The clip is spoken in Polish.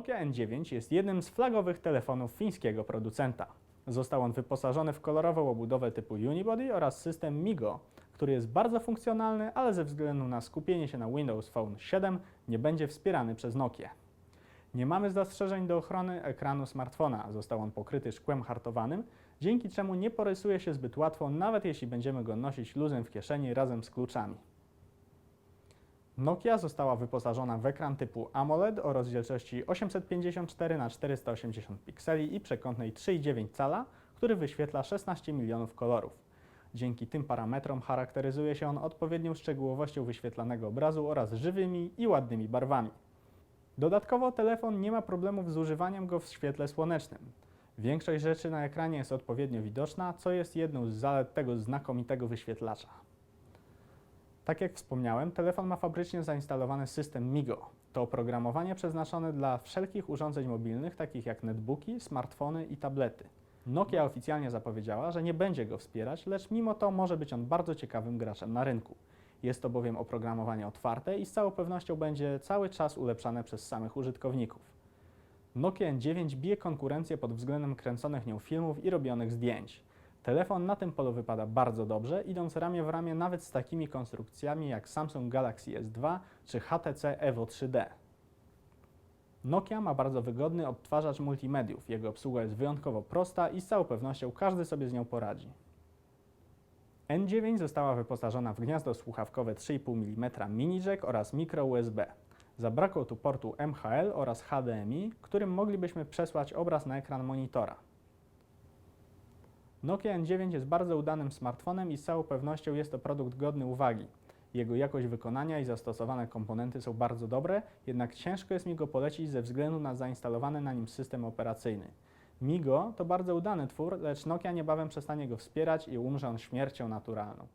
Nokia N9 jest jednym z flagowych telefonów fińskiego producenta. Został on wyposażony w kolorową obudowę typu Unibody oraz system MIGO, który jest bardzo funkcjonalny, ale ze względu na skupienie się na Windows Phone 7 nie będzie wspierany przez Nokię. Nie mamy zastrzeżeń do ochrony ekranu smartfona. Został on pokryty szkłem hartowanym, dzięki czemu nie porysuje się zbyt łatwo, nawet jeśli będziemy go nosić luzem w kieszeni razem z kluczami. Nokia została wyposażona w ekran typu AMOLED o rozdzielczości 854 x 480 pikseli i przekątnej 3,9 cala, który wyświetla 16 milionów kolorów. Dzięki tym parametrom charakteryzuje się on odpowiednią szczegółowością wyświetlanego obrazu oraz żywymi i ładnymi barwami. Dodatkowo telefon nie ma problemów z używaniem go w świetle słonecznym. Większość rzeczy na ekranie jest odpowiednio widoczna, co jest jedną z zalet tego znakomitego wyświetlacza. Tak jak wspomniałem, telefon ma fabrycznie zainstalowany system MIGO. To oprogramowanie przeznaczone dla wszelkich urządzeń mobilnych, takich jak netbooki, smartfony i tablety. Nokia oficjalnie zapowiedziała, że nie będzie go wspierać, lecz mimo to może być on bardzo ciekawym graczem na rynku. Jest to bowiem oprogramowanie otwarte i z całą pewnością będzie cały czas ulepszane przez samych użytkowników. Nokia N9 bije konkurencję pod względem kręconych nią filmów i robionych zdjęć. Telefon na tym polu wypada bardzo dobrze, idąc ramię w ramię nawet z takimi konstrukcjami jak Samsung Galaxy S2 czy HTC Evo 3D. Nokia ma bardzo wygodny odtwarzacz multimediów. Jego obsługa jest wyjątkowo prosta i z całą pewnością każdy sobie z nią poradzi. N9 została wyposażona w gniazdo słuchawkowe 3,5 mm mini jack oraz micro USB. Zabrakło tu portu MHL oraz HDMI, którym moglibyśmy przesłać obraz na ekran monitora. Nokia N9 jest bardzo udanym smartfonem i z całą pewnością jest to produkt godny uwagi. Jego jakość wykonania i zastosowane komponenty są bardzo dobre, jednak ciężko jest mi go polecić ze względu na zainstalowany na nim system operacyjny. Migo to bardzo udany twór, lecz Nokia niebawem przestanie go wspierać i umrze on śmiercią naturalną.